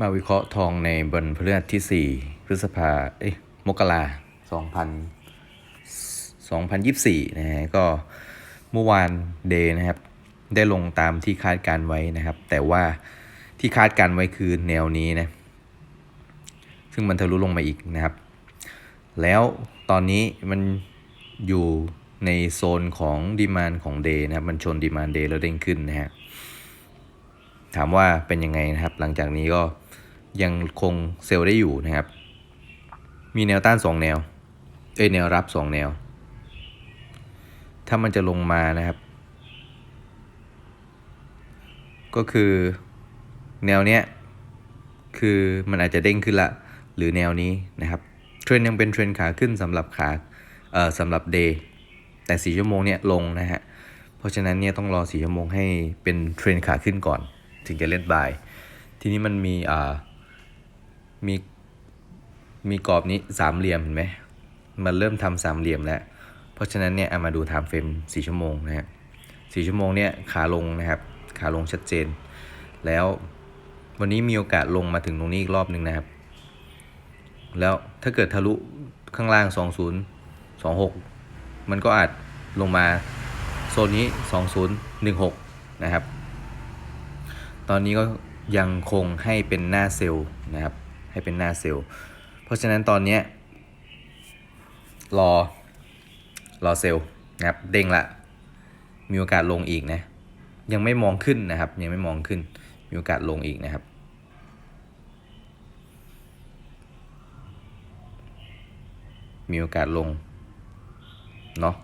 มาวิเคราะห์ทองในบนพฤหัสที่ 4 พฤษภาเอ้ยมกราสองพันสองพันยี่สี่นะฮะก็เมื่อวานเดย์นะครับ ได้ลงตามที่คาดการไว้นะครับ แต่ว่าที่คาดการไว้คือแนวนี้นะ ซึ่งมันทะลุลงมาอีกนะครับ แล้วตอนนี้มันอยู่ในโซนของดีมานของเดย์นะครับ มันชนดีมานเดย์แล้วเด้งขึ้นนะฮะ ถามว่าเป็นยังไงนะครับ หลังจากนี้ก็ยังคงเซลล์ได้อยู่นะครับ มีแนวต้าน 2 แนว เอ้ยแนวรับ 2 แนว ถ้ามันจะลงมานะครับ ก็คือแนวเนี้ยคือมันอาจจะเด้งขึ้นละ หรือแนวนี้นะครับ เทรนยังเป็นเทรนขาขึ้นสำหรับขาเอ่อสำหรับเดย์แต่ 4 ชั่วโมงเนี่ยลงนะฮะ เพราะฉะนั้นเนี่ยต้องรอ 4 ชั่วโมงให้เป็นเทรนขาขึ้นก่อน ถึงจะเล่นบาย ทีนี้มันมีอ่ามีมีกรอบนี้สามเหลี่ยมเห็นไหมมันเริ่มทำสามเหลี่ยมแล้ว เพราะฉะนั้นเนี่ยเอามาดูไทม์เฟรมสี่ชั่วโมงนะฮะสี่ชั่วโมงเนี่ยขาลงนะครับ ขาลงชัดเจน แล้ววันนี้มีโอกาสลงมาถึงตรงนี้อีกรอบหนึ่งนะครับ แล้วถ้าเกิดทะลุข้างล่าง 20 26 มันก็อาจลงมาโซนนี้ 2016 นะครับ อนนี้ก็ยังคงให้เป็นหน้าเซลล์นะครับ ให้เป็นหน้าเซลล์ เพราะฉะนั้นตอนนี้รอรอเซลล์นะครับเด้งละมีโอกาสลงอีกนะ ยังไม่มองขึ้นนะครับ ยังไม่มองขึ้น มีโอกาสลงอีกนะครับ มีโอกาสลงเนาะ